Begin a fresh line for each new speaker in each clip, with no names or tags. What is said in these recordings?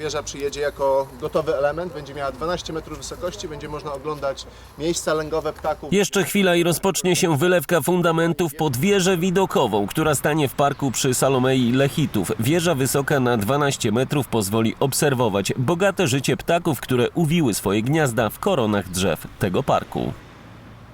Wieża przyjedzie jako gotowy element, będzie miała 12 metrów wysokości, będzie można oglądać miejsca lęgowe ptaków.
Jeszcze chwila i rozpocznie się wylewka fundamentów pod wieżę widokową, która stanie w parku przy Salomei Lechitów. Wieża wysoka na 12 metrów pozwoli obserwować bogate życie ptaków, które uwiły swoje gniazda w koronach drzew tego parku.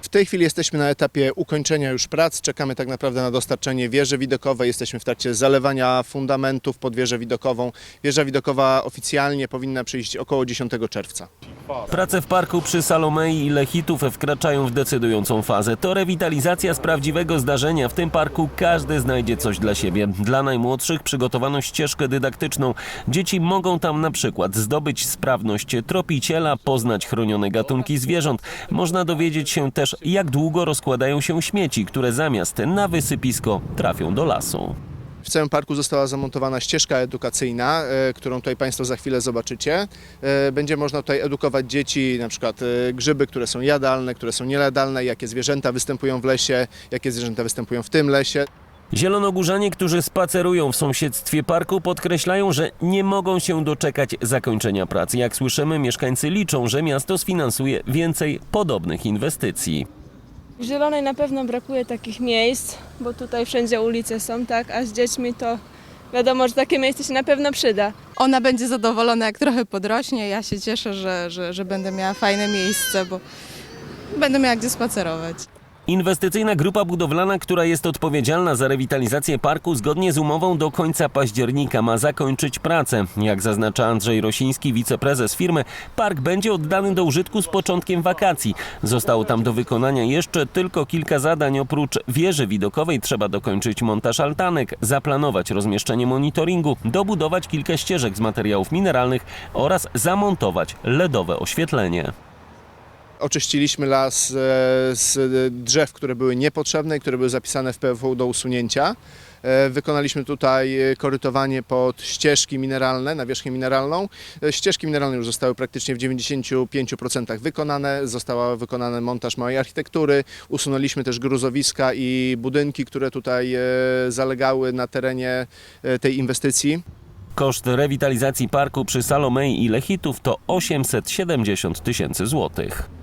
W tej chwili jesteśmy na etapie ukończenia już prac, czekamy tak naprawdę na dostarczenie wieży widokowej, jesteśmy w trakcie zalewania fundamentów pod wieżę widokową. Wieża widokowa oficjalnie powinna przyjść około 10 czerwca.
Prace w parku przy Salomei i Lechitów wkraczają w decydującą fazę. To rewitalizacja z prawdziwego zdarzenia. W tym parku każdy znajdzie coś dla siebie. Dla najmłodszych przygotowano ścieżkę dydaktyczną. Dzieci mogą tam na przykład zdobyć sprawność tropiciela, poznać chronione gatunki zwierząt. Można dowiedzieć się też, jak długo rozkładają się śmieci, które zamiast na wysypisko trafią do lasu.
W całym parku została zamontowana ścieżka edukacyjna, e, którą tutaj Państwo za chwilę zobaczycie. E, Będzie można tutaj edukować dzieci, na przykład e, grzyby, które są jadalne, które są niejadalne, jakie zwierzęta występują w lesie, jakie zwierzęta występują w tym lesie.
Zielonogórzanie, którzy spacerują w sąsiedztwie parku, podkreślają, że nie mogą się doczekać zakończenia prac. Jak słyszymy, mieszkańcy liczą, że miasto sfinansuje więcej podobnych inwestycji.
W Zielonej na pewno brakuje takich miejsc, bo tutaj wszędzie ulice są, tak, a z dziećmi to wiadomo, że takie miejsce się na pewno przyda.
Ona będzie zadowolona, jak trochę podrośnie. Ja się cieszę, że, że, że będę miała fajne miejsce, bo będę miała gdzie spacerować.
Inwestycyjna grupa budowlana, która jest odpowiedzialna za rewitalizację parku, zgodnie z umową do końca października ma zakończyć pracę. Jak zaznacza Andrzej Rosiński, wiceprezes firmy, park będzie oddany do użytku z początkiem wakacji. Zostało tam do wykonania jeszcze tylko kilka zadań. Oprócz wieży widokowej trzeba dokończyć montaż altanek, zaplanować rozmieszczenie monitoringu, dobudować kilka ścieżek z materiałów mineralnych oraz zamontować LEDowe oświetlenie.
Oczyściliśmy las e, z drzew, które były niepotrzebne i które były zapisane w PFU do usunięcia. E, Wykonaliśmy tutaj e, korytowanie pod ścieżki mineralne, nawierzchnię mineralną. E, Ścieżki mineralne już zostały praktycznie w 95% wykonane. Został wykonany montaż małej architektury. Usunęliśmy też gruzowiska i budynki, które tutaj e, zalegały na terenie e, tej inwestycji.
Koszt rewitalizacji parku przy Salomei i Lechitów to 870 tysięcy złotych.